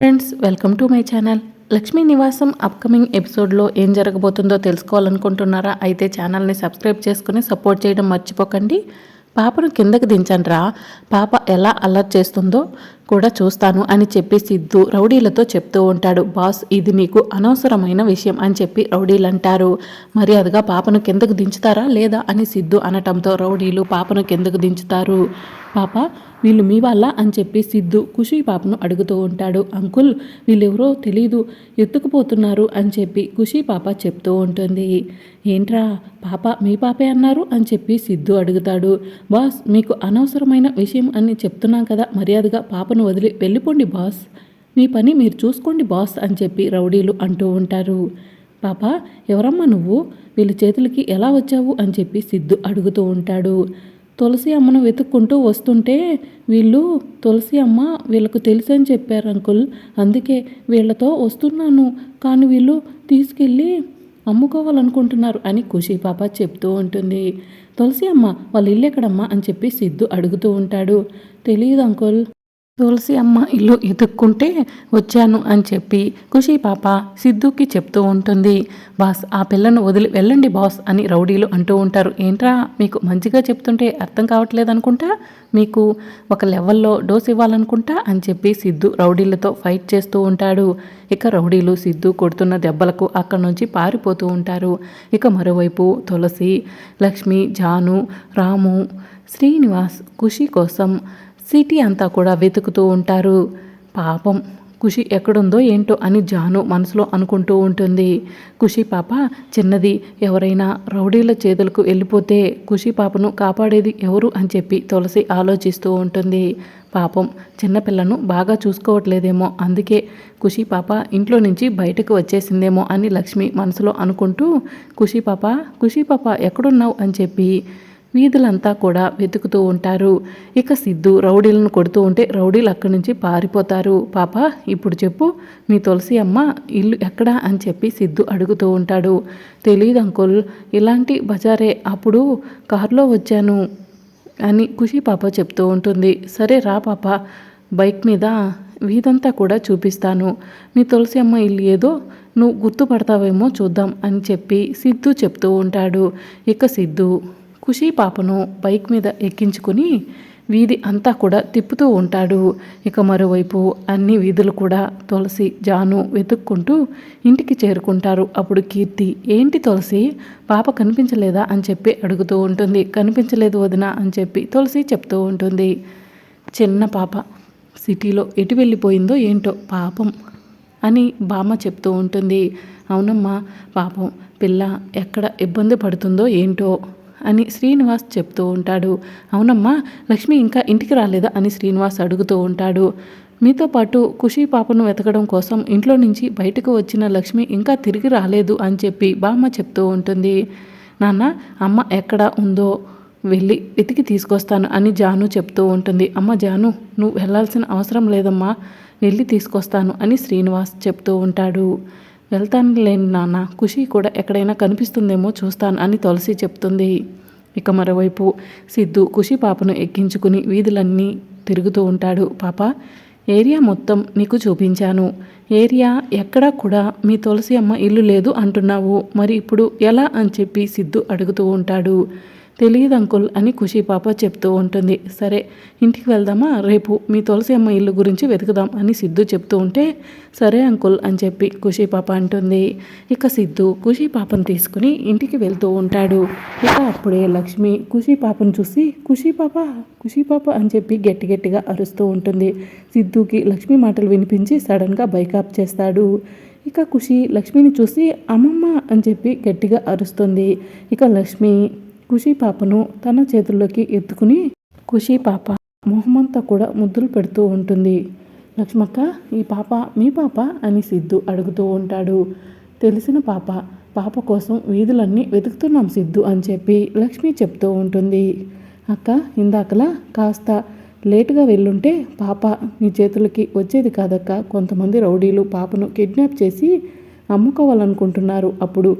Friends welcome to my channel Lakshmi Nivasam upcoming ఎపిసోడ్లో ఏం జరగబోతుందో తెలుసుకోవాలనుకుంటున్నారా? అయితే ఛానల్ని సబ్స్క్రైబ్ చేసుకుని సపోర్ట్ చేయడం మర్చిపోకండి. పాపను కిందకి దించండ్రా పాప ఎలా అలర్ట్ చేస్తుందో కూడా చూస్తాను అని చెప్పి సిద్ధు రౌడీలతో చెప్తూ ఉంటాడు. బాస్ ఇది నీకు అనవసరమైన విషయం అని చెప్పి రౌడీలు అంటారు మర్యాదగా పాపను కిందకు దించుతారా లేదా? అని సిద్ధు అనటంతో రౌడీలు పాపను కిందకు దించుతారు. పాప వీళ్ళు మీ వాళ్ళ? అని చెప్పి సిద్ధు ఖుషి పాపను అడుగుతూ ఉంటాడు. అంకుల్ వీళ్ళెవరో తెలీదు ఎత్తుకుపోతున్నారు అని చెప్పి ఖుషి పాప చెప్తూ ఉంటుంది. ఏంట్రా పాప మీ పాపే అన్నారు? అని చెప్పి సిద్ధు అడుగుతాడు. బాస్ మీకు అనవసరమైన విషయం అని చెప్తున్నాం కదా మర్యాదగా పాపను వదిలి వెళ్ళిపోండి బాస్. మీ పని మీరు చూసుకోండి బాస్ అని చెప్పి రౌడీలు అంటూ ఉంటారు. పాప ఎవరమ్మా నువ్వు? వీళ్ళ చేతులకి ఎలా వచ్చావు? అని చెప్పి సిద్ధు అడుగుతూ ఉంటాడు. తులసి అమ్మను వెతుక్కుంటూ వస్తుంటే వీళ్ళు తులసి అమ్మ వీళ్ళకు తెలుసు అని చెప్పారు అంకుల్. అందుకే వీళ్ళతో వస్తున్నాను. కానీ వీళ్ళు తీసుకెళ్ళి అమ్ముకోవాలనుకుంటున్నారు అని ఖుషి పాప చెప్తూ ఉంటుంది. తులసి అమ్మ వాళ్ళు ఇల్లు ఎక్కడమ్మా? అని చెప్పి సిద్ధు అడుగుతూ ఉంటాడు. తెలియదు అంకుల్. తులసి అమ్మ ఇల్లు ఎదుక్కుంటే వచ్చాను అని చెప్పి ఖుషి పాప సిద్ధుకి చెప్తూ ఉంటుంది. బాస్ ఆ పిల్లను వదిలి వెళ్ళండి బాస్ అని రౌడీలు అంటూ ఉంటారు. ఏంట్రా మీకు మంచిగా చెప్తుంటే అర్థం కావట్లేదు అనుకుంటా మీకు ఒక లెవెల్లో డోస్ ఇవ్వాలనుకుంటా? అని చెప్పి సిద్ధు రౌడీలతో ఫైట్ చేస్తూ ఉంటాడు. ఇక రౌడీలు సిద్ధు కొడుతున్న దెబ్బలకు అక్కడి నుంచి పారిపోతూ ఉంటారు. ఇక మరోవైపు తులసి లక్ష్మి జాను రాము శ్రీనివాస్ ఖుషి కోసం సిటీ అంతా కూడా వెతుకుతూ ఉంటారు. పాపం ఖుషి ఎక్కడుందో ఏంటో అని జాను మనసులో అనుకుంటూ ఉంటుంది. ఖుషి పాప చిన్నది ఎవరైనా రౌడీల చేతులకు వెళ్ళిపోతే ఖుషి పాపను కాపాడేది ఎవరు అని చెప్పి తులసి ఆలోచిస్తూ ఉంటుంది. పాపం చిన్నపిల్లను బాగా చూసుకోవట్లేదేమో అందుకే ఖుషి పాప ఇంట్లో నుంచి బయటకు వచ్చేసిందేమో అని లక్ష్మి మనసులో అనుకుంటూ ఖుషి పాప ఖుషి పాప ఎక్కడున్నావు అని చెప్పి వీధులంతా కూడా వెతుకుతూ ఉంటారు. ఇక సిద్ధు రౌడీలను కొడుతూ ఉంటే రౌడీలు అక్కడి నుంచి పారిపోతారు. పాప ఇప్పుడు చెప్పు మీ తులసి అమ్మ ఇల్లు ఎక్కడా అని చెప్పి సిద్ధు అడుగుతూ ఉంటాడు. తెలియదు అంకుల్ ఇలాంటి బజారే అప్పుడు కారులో వచ్చాను అని ఖుషి పాప చెప్తూ ఉంటుంది. సరే రా పాప బైక్ మీద వీధంతా కూడా చూపిస్తాను. మీ తులసి అమ్మ ఇల్లు ఏదో నువ్వు గుర్తుపడతావేమో చూద్దాం అని చెప్పి సిద్ధు చెప్తూ ఉంటాడు. ఇక సిద్ధు ఖుషీ పాపను బైక్ మీద ఎక్కించుకుని వీధి అంతా కూడా తిప్పుతూ ఉంటాడు. ఇక మరోవైపు అన్ని వీధులు కూడా తులసి జాను వెతుక్కుంటూ ఇంటికి చేరుకుంటారు. అప్పుడు కీర్తి ఏంటి తులసి పాప కనిపించలేదా? అని చెప్పి అడుగుతూ ఉంటుంది. కనిపించలేదు వదిన అని చెప్పి తులసి చెప్తూ ఉంటుంది. చిన్న పాప సిటీలో ఎటు వెళ్ళిపోయిందో ఏంటో పాపం అని బామ్మ చెప్తూ ఉంటుంది. అవునమ్మా పాపం పిల్ల ఎక్కడ ఇబ్బంది పడుతుందో ఏంటో అని శ్రీనివాస్ చెప్తూ ఉంటాడు. అవునమ్మా లక్ష్మి ఇంకా ఇంటికి రాలేదా అని శ్రీనివాస్ అడుగుతూ ఉంటాడు. మీతో పాటు ఖుషి పాపను వెతకడం కోసం ఇంట్లో నుంచి బయటకు వచ్చిన లక్ష్మి ఇంకా తిరిగి రాలేదు అని చెప్పి బామ్మ చెప్తూ ఉంటుంది. నాన్న అమ్మ ఎక్కడ ఉందో వెళ్ళి వెతికి తీసుకొస్తాను అని జాను చెప్తూ ఉంటుంది. అమ్మ జాను నువ్వు వెళ్ళాల్సిన అవసరం లేదమ్మా వెళ్ళి తీసుకొస్తాను అని శ్రీనివాస్ చెప్తూ ఉంటాడు. వెళ్తాను లేని నాన్న ఖుషి కూడా ఎక్కడైనా కనిపిస్తుందేమో చూస్తాను అని తులసి చెప్తుంది. ఇక మరోవైపు సిద్ధు ఖుషి పాపను ఎక్కించుకుని వీధులన్నీ తిరుగుతూ ఉంటాడు. పాప ఏరియా మొత్తం నీకు చూపించాను. ఏరియా ఎక్కడా కూడా మీ తులసి అమ్మ ఇల్లు లేదు అంటున్నావు. మరి ఇప్పుడు ఎలా అని చెప్పి సిద్ధు అడుగుతూ ఉంటాడు. తెలియదు అంకుల్ అని ఖుషి పాప చెప్తూ ఉంటుంది. సరే ఇంటికి వెళ్దామా? రేపు మీ తులసి అమ్మ ఇల్లు గురించి వెతుకుదాం అని సిద్ధు చెప్తూ ఉంటే సరే అంకుల్ అని చెప్పి ఖుషి పాప అంటుంది. ఇక సిద్ధు ఖుషి పాపను తీసుకుని ఇంటికి వెళ్తూ ఉంటాడు. ఇక అప్పుడే లక్ష్మి ఖుషి పాపను చూసి ఖుషి పాప ఖుషి పాప అని చెప్పి గట్టి గట్టిగా అరుస్తూ ఉంటుంది. సిద్ధుకి లక్ష్మి మాటలు వినిపించి సడన్గా బైక్ చేస్తాడు. ఇక ఖుషి లక్ష్మిని చూసి అమ్మమ్మ అని చెప్పి గట్టిగా అరుస్తుంది. ఇక లక్ష్మి ఖుషి పాపను తన చేతుల్లోకి ఎత్తుకుని ఖుషి పాప మొహమంతా కూడా ముద్దులు పెడుతూ ఉంటుంది. లక్ష్మక్క ఈ పాప మీ పాప? అని సిద్ధు అడుగుతూ ఉంటాడు. తెలిసిన పాప పాప కోసం వీధులన్నీ వెతుకుతున్నాం సిద్ధు అని చెప్పి లక్ష్మి చెప్తూ ఉంటుంది. అక్క ఇందాకలా కాస్త లేటుగా వెళ్ళుంటే పాప మీ చేతులకి వచ్చేది కాదక్క. కొంతమంది రౌడీలు పాపను కిడ్నాప్ చేసి అమ్ముకోవాలనుకుంటున్నారు. అప్పుడు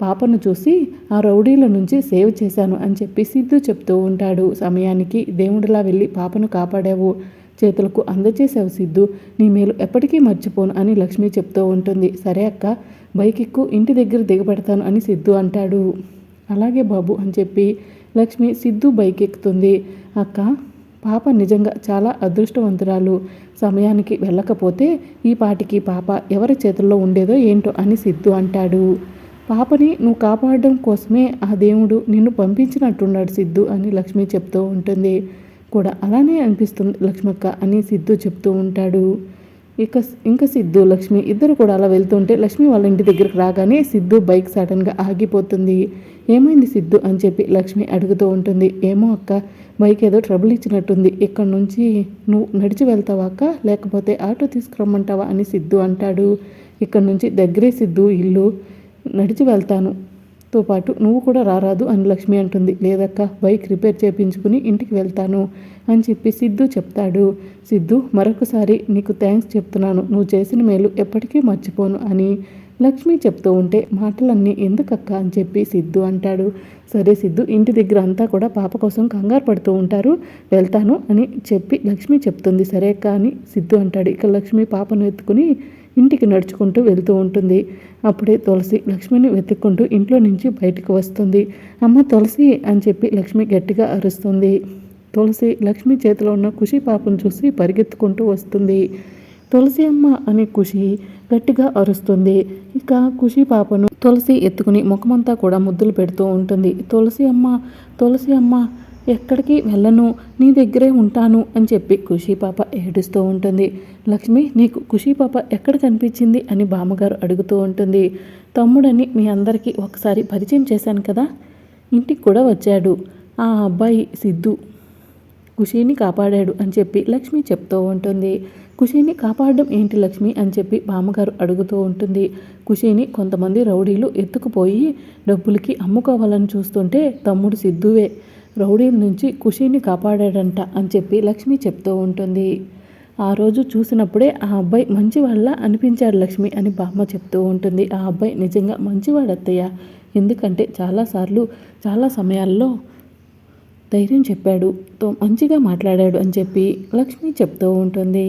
పాపను చూసి ఆ రౌడీల నుంచి సేవ్ చేశాను అని చెప్పి సిద్ధు చెప్తూ ఉంటాడు. సమయానికి దేవుడిలా వెళ్ళి పాపను కాపాడావు. చేతులకు అందజేసావు సిద్ధు. నీ మేలు ఎప్పటికీ మర్చిపోను అని లక్ష్మి చెప్తూ ఉంటుంది. సరే అక్క బైక్ ఎక్కు ఇంటి దగ్గర దిగబెడతాను అని సిద్ధు అంటాడు. అలాగే బాబు అని చెప్పి లక్ష్మి సిద్ధు బైక్ ఎక్కుతుంది అక్క పాప నిజంగా చాలా అదృష్టవంతురాలు. సమయానికి వెళ్ళకపోతే ఈ పాటికి పాప ఎవరి చేతుల్లో ఉండేదో ఏంటో అని సిద్ధు అంటాడు. పాపని నువ్వు కాపాడడం కోసమే ఆ దేవుడు నిన్ను పంపించినట్టున్నాడు సిద్ధు అని లక్ష్మి చెప్తూ ఉంటుంది. కూడా అలానే అనిపిస్తుంది లక్ష్మక్క అని సిద్ధు చెప్తూ ఉంటాడు. ఇక ఇంకా సిద్ధు లక్ష్మి ఇద్దరు కూడా అలా వెళ్తుంటే లక్ష్మి వాళ్ళ ఇంటి దగ్గరకు రాగానే సిద్ధు బైక్ సడన్గా ఆగిపోతుంది. ఏమైంది సిద్ధు అని చెప్పి లక్ష్మి అడుగుతూ ఉంటుంది. ఏమో అక్క బైక్ ఏదో ట్రబుల్ ఇచ్చినట్టుంది. ఇక్కడ నుంచి నువ్వు నడిచి వెళ్తావా అక్క? లేకపోతే ఆటో తీసుకురమ్మంటావా? అని సిద్ధు అంటాడు. ఇక్కడ నుంచి దగ్గరే సిద్ధు ఇల్లు. నడిచి వెళ్తాను. తో పాటు నువ్వు కూడా రారాదు అని లక్ష్మి అంటుంది. లేదక్క బైక్ రిపేర్ చేయించుకుని ఇంటికి వెళ్తాను అని చెప్పి సిద్ధు చెప్తాడు. సిద్ధు మరొకసారి నీకు థ్యాంక్స్ చెప్తున్నాను. నువ్వు చేసిన మేలు ఎప్పటికీ మర్చిపోను అని లక్ష్మి చెప్తూ ఉంటే మాటలన్నీ ఎందుకక్క అని చెప్పి సిద్ధు అంటాడు. సరే సిద్ధు ఇంటి దగ్గర అంతా కూడా పాప కోసం కంగారు పడుతూ ఉంటారు. వెళ్తాను అని చెప్పి లక్ష్మి చెప్తుంది. సరే అక్క అని సిద్ధు అంటాడు. ఇక లక్ష్మి పాపను ఎత్తుకుని ఇంటికి నడుచుకుంటూ వెళ్తూ ఉంటుంది. అప్పుడే తులసి లక్ష్మిని వెతుక్కుంటూ ఇంట్లో నుంచి బయటకు వస్తుంది. అమ్మ తులసి అని చెప్పి లక్ష్మి గట్టిగా అరుస్తుంది. తులసి లక్ష్మి చేతిలో ఉన్న ఖుషి పాపను చూసి పరిగెత్తుకుంటూ వస్తుంది. తులసి అమ్మ అనే ఖుషి గట్టిగా అరుస్తుంది. ఇక ఖుషి పాపను తులసి ఎత్తుకుని ముఖమంతా కూడా ముద్దులు పెడుతూ ఉంటుంది. తులసి అమ్మ తులసి అమ్మ ఎక్కడికి వెళ్ళను నీ దగ్గరే ఉంటాను అని చెప్పి ఖుషి పాప ఏడుస్తూ ఉంటుంది. లక్ష్మి నీకు ఖుషి పాప ఎక్కడ కనిపించింది అని బామ్మగారు అడుగుతూ ఉంటుంది. తమ్ముడని మీ అందరికీ ఒకసారి పరిచయం చేశాను కదా? ఇంటికి కూడా వచ్చాడు. ఆ అబ్బాయి సిద్ధు ఖుషీని కాపాడాడు అని చెప్పి లక్ష్మి చెప్తూ ఉంటుంది. ఖుషీని కాపాడడం ఏంటి లక్ష్మి అని చెప్పి బామ్మగారు అడుగుతూ ఉంటుంది. ఖుషీని కొంతమంది రౌడీలు ఎత్తుకుపోయి డబ్బులకి అమ్ముకోవాలని చూస్తుంటే తమ్ముడు సిద్ధువే రౌడీల నుంచి ఖుషీని కాపాడాడంట అని చెప్పి లక్ష్మి చెప్తూ ఉంటుంది. ఆ రోజు చూసినప్పుడే ఆ అబ్బాయి మంచివాళ్ళ అనిపించాడు లక్ష్మి అని బామ్మ చెప్తూ ఉంటుంది. ఆ అబ్బాయి నిజంగా మంచివాడత్తయ్య. ఎందుకంటే చాలాసార్లు చాలా సమయాల్లో ధైర్యం చెప్పాడు. తో మంచిగా మాట్లాడాడు అని చెప్పి లక్ష్మి చెప్తూ ఉంటుంది.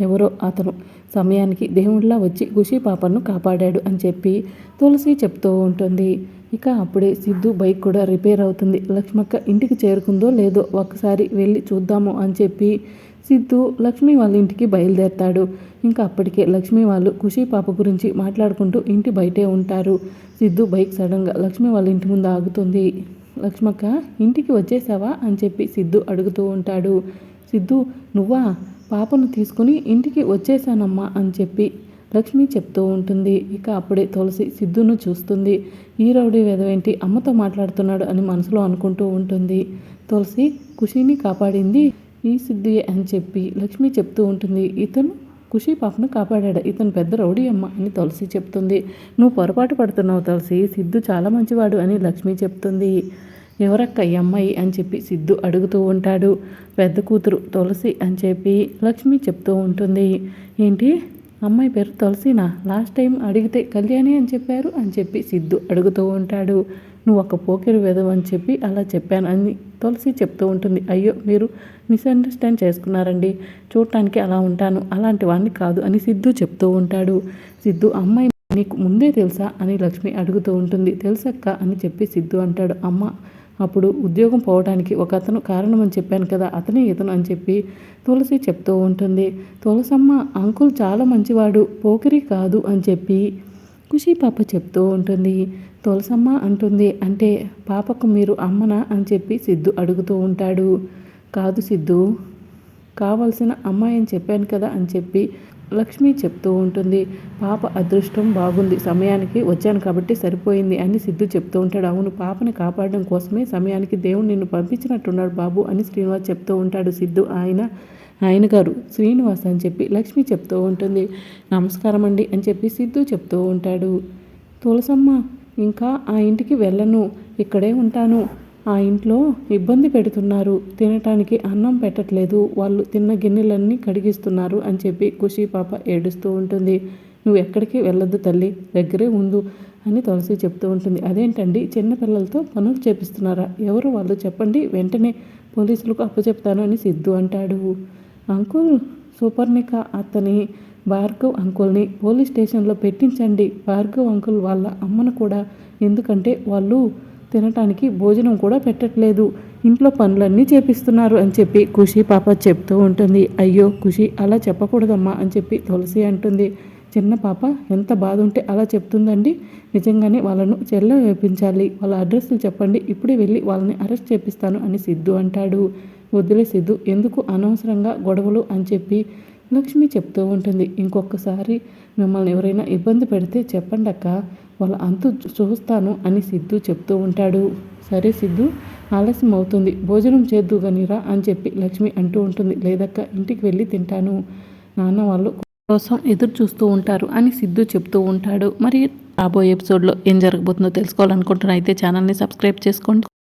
ఎవరో అతను సమయానికి దేవుడిలా వచ్చి ఖుషి పాపను కాపాడాడు అని చెప్పి తులసి చెప్తూ ఉంటుంది. ఇక అప్పుడే సిద్ధు బైక్ కూడా రిపేర్ అవుతుంది. లక్ష్మక్క ఇంటికి చేరుకుందో లేదో ఒకసారి వెళ్ళి చూద్దాము అని చెప్పి సిద్ధు లక్ష్మి వాళ్ళ ఇంటికి బయలుదేరతాడు. ఇంకా అప్పటికే లక్ష్మి వాళ్ళు ఖుషి పాప గురించి మాట్లాడుకుంటూ ఇంటి బయటే ఉంటారు. సిద్ధు బైక్ సడన్గా లక్ష్మి వాళ్ళ ఇంటి ముందు ఆగుతుంది. లక్ష్మక్క ఇంటికి వచ్చేసావా? అని చెప్పి సిద్ధు అడుగుతూ ఉంటాడు. సిద్ధు నువ్వా? పాపను తీసుకుని ఇంటికి వచ్చేసానమ్మా అని చెప్పి లక్ష్మి చెప్తూ ఉంటుంది. ఇక అప్పుడే తులసి సిద్ధును చూస్తుంది. ఈ రౌడీ వెదవేంటి అమ్మతో మాట్లాడుతున్నాడు అని మనసులో అనుకుంటూ ఉంటుంది. తులసి ఖుషిని కాపాడింది ఈ సిద్ధి అని చెప్పి లక్ష్మి చెప్తూ ఉంటుంది. ఇతను ఖుషి పాపను కాపాడాడు. ఇతను పెద్ద రౌడీ అమ్మ అని తులసి చెప్తుంది. నువ్వు పొరపాటు పడుతున్నావు తులసి. సిద్ధు చాలా మంచివాడు అని లక్ష్మి చెప్తుంది. ఎవరక్క ఈ అమ్మాయి అని చెప్పి సిద్ధు అడుగుతూ ఉంటాడు. పెద్ద కూతురు తులసి అని చెప్పి లక్ష్మి చెప్తూ ఉంటుంది. ఏంటి? అమ్మాయి పేరు తులసినా? లాస్ట్ టైం అడిగితే కళ్యాణి అని చెప్పారు అని చెప్పి సిద్ధు అడుగుతూ ఉంటాడు. నువ్వు ఒక పోకిరి వేదం అని చెప్పి అలా చెప్పాను అని తులసి చెప్తూ ఉంటుంది. అయ్యో మీరు మిస్అండర్స్టాండ్ చేసుకున్నారండి. చూడటానికి అలా ఉంటాను. అలాంటి వాడిని కాదు అని సిద్ధు చెప్తూ ఉంటాడు. సిద్ధు అమ్మాయి నీకు ముందే తెలుసా అని లక్ష్మి అడుగుతూ ఉంటుంది. తెలుసక్క అని చెప్పి సిద్ధు అంటాడు. అమ్మ అప్పుడు ఉద్యోగం పోవడానికి ఒక అతను కారణం అని చెప్పాను కదా అతనే ఇతను అని చెప్పి తులసి చెప్తూ ఉంటుంది. తులసమ్మ అంకుల్ చాలా మంచివాడు పోకిరి కాదు అని చెప్పి ఖుషి పాప చెప్తూ ఉంటుంది. తులసమ్మ అంటుంది అంటే పాపకు మీరు అమ్మనా? అని చెప్పి సిద్ధు అడుగుతూ ఉంటాడు. కాదు సిద్ధు కావలసిన అమ్మాయి అని చెప్పాను కదా అని చెప్పి లక్ష్మి చెప్తూ ఉంటుంది పాప అదృష్టం బాగుంది సమయానికి వచ్చాను కాబట్టి సరిపోయింది అని సిద్ధు చెప్తూ ఉంటాడు. అవును పాపని కాపాడడం కోసమే సమయానికి దేవుడు నిన్ను పంపించినట్టున్నాడు బాబు అని శ్రీనివాస్ చెప్తూ ఉంటాడు. సిద్ధు ఆయన ఆయన గారు శ్రీనివాస్ అని చెప్పి లక్ష్మి చెప్తూ ఉంటుంది. నమస్కారం అండి అని చెప్పి సిద్ధు చెప్తూ ఉంటాడు. తులసమ్మ ఇంకా ఆ ఇంటికి వెళ్ళను ఇక్కడే ఉంటాను ఆ ఇంట్లో ఇబ్బంది పెడుతున్నారు. తినటానికి అన్నం పెట్టట్లేదు. వాళ్ళు తిన్న గిన్నెలన్నీ కడిగిస్తున్నారు అని చెప్పి ఖుషి పాప ఏడుస్తూ ఉంటుంది. నువ్వు ఎక్కడికి వెళ్ళొద్దు తల్లి దగ్గరే ఉండు అని తులసి చెప్తూ ఉంటుంది. అదేంటండి? చిన్నపిల్లలతో పనులు చేపిస్తున్నారా? ఎవరు వాళ్ళు? చెప్పండి. వెంటనే పోలీసులకు అప్పచెప్తాను అని సిద్ధు అంటాడు. అంకుల్ సూపర్నిక అతని భార్గవ్ అంకుల్ని పోలీస్ స్టేషన్లో పెట్టించండి. భార్గవ్ అంకుల్ వాళ్ళ అమ్మను కూడా. ఎందుకంటే వాళ్ళు తినటానికి భోజనం కూడా పెట్టట్లేదు. ఇంట్లో పనులన్నీ చేపిస్తున్నారు అని చెప్పి ఖుషి పాప చెప్తూ ఉంటుంది. అయ్యో ఖుషి అలా చెప్పకూడదమ్మా అని చెప్పి తులసి అంటుంది. చిన్న పాప ఎంత బాధ ఉంటే అలా చెప్తుందండి. నిజంగానే వాళ్ళను చెల్ల వేపించాలి. వాళ్ళ అడ్రస్లు చెప్పండి. ఇప్పుడే వెళ్ళి వాళ్ళని అరెస్ట్ చేపిస్తాను అని సిద్ధు అంటాడు. వద్దులే సిద్ధు ఎందుకు అనవసరంగా గొడవలు అని చెప్పి లక్ష్మి చెప్తూ ఉంటుంది. ఇంకొకసారి మిమ్మల్ని ఎవరైనా ఇబ్బంది పెడితే చెప్పండి అక్క వాళ్ళ అంతు చూస్తాను అని సిద్ధు చెప్తూ ఉంటాడు. సరే సిద్ధు ఆలస్యం అవుతుంది. భోజనం చేద్దు గనిరా అని చెప్పి లక్ష్మి అంటూ ఉంటుంది. లేదక్క ఇంటికి వెళ్ళి తింటాను. నాన్న వాళ్ళు కోసం ఎదురు చూస్తూ ఉంటారు అని సిద్ధు చెప్తూ ఉంటాడు. మరి రాబోయే ఎపిసోడ్లో ఏం జరగబోతుందో తెలుసుకోవాలనుకుంటున్నా అయితే ఛానల్ని సబ్స్క్రైబ్ చేసుకోండి.